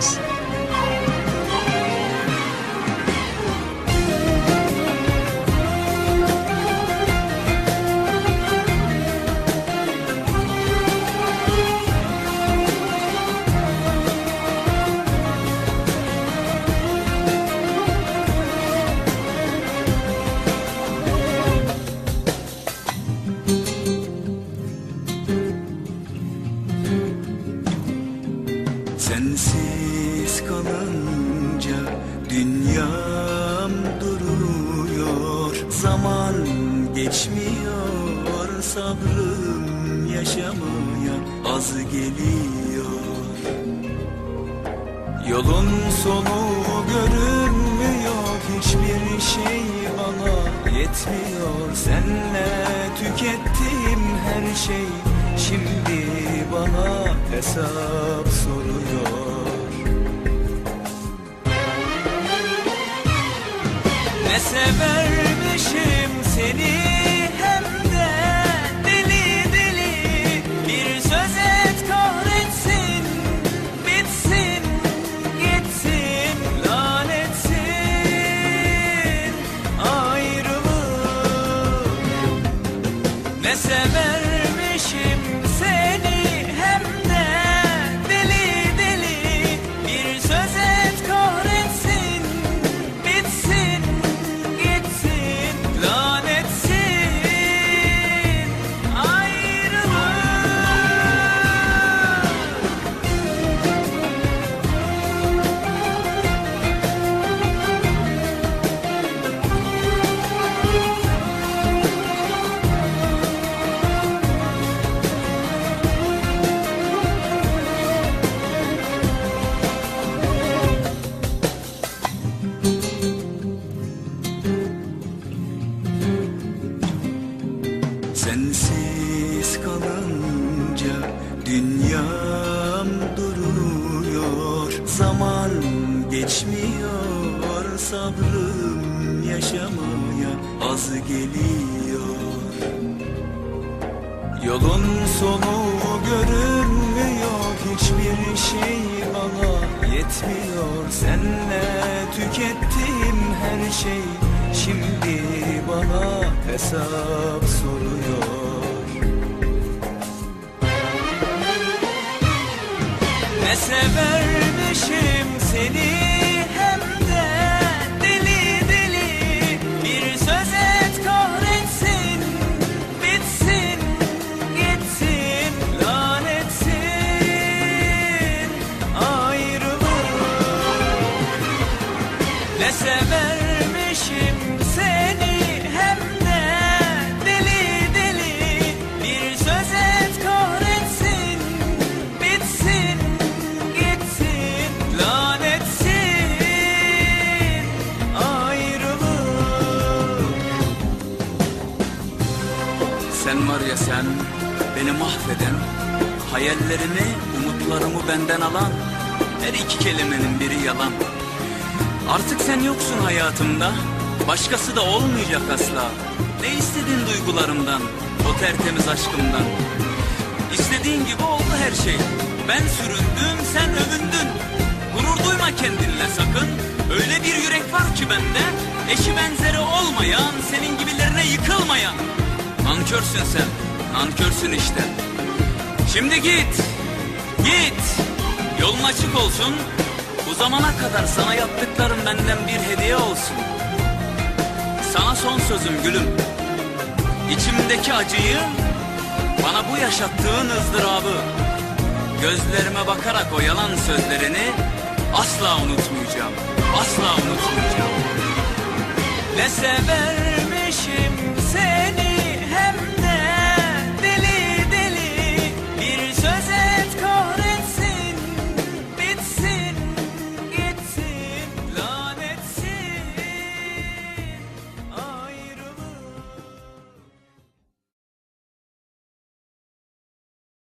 house. Yaşamaya az geliyor. Yolun sonu görünmüyor hiçbir şey bana yetmiyor. Senle tükettim her şey şimdi bana hesap soruyor. Ne severmişim Sensiz kalınca dünyam duruyor. Zaman geçmiyor sabrım yaşamaya az geliyor. Yolun sonu görünmüyor hiçbir şey bana yetmiyor. Senle tükettim her şey şimdi bana hesap soruyor Ne severmişim seni Sen var ya sen beni mahveden Hayallerimi umutlarımı benden alan Her iki kelimenin biri yalan. Artık sen yoksun hayatımda Başkası da olmayacak asla. Ne istedin duygularımdan O tertemiz aşkımdan? İstediğin gibi oldu her şey. Ben süründüm sen övündün. Gurur duyma kendinle sakın. Öyle bir yürek var ki bende Eşi benzeri olmayan Senin gibilerine yıkılmayan Nankörsün sen. Nankörsün işte. Şimdi git. Git. Yolun açık olsun. Bu zamana kadar sana yaptıklarım benden bir hediye olsun. Sana son sözüm gülüm. İçimdeki acıyı Bana bu yaşattığın ızdırabı Gözlerime bakarak o yalan sözlerini Asla unutmayacağım. Asla unutmayacağım. Ne severmişim seni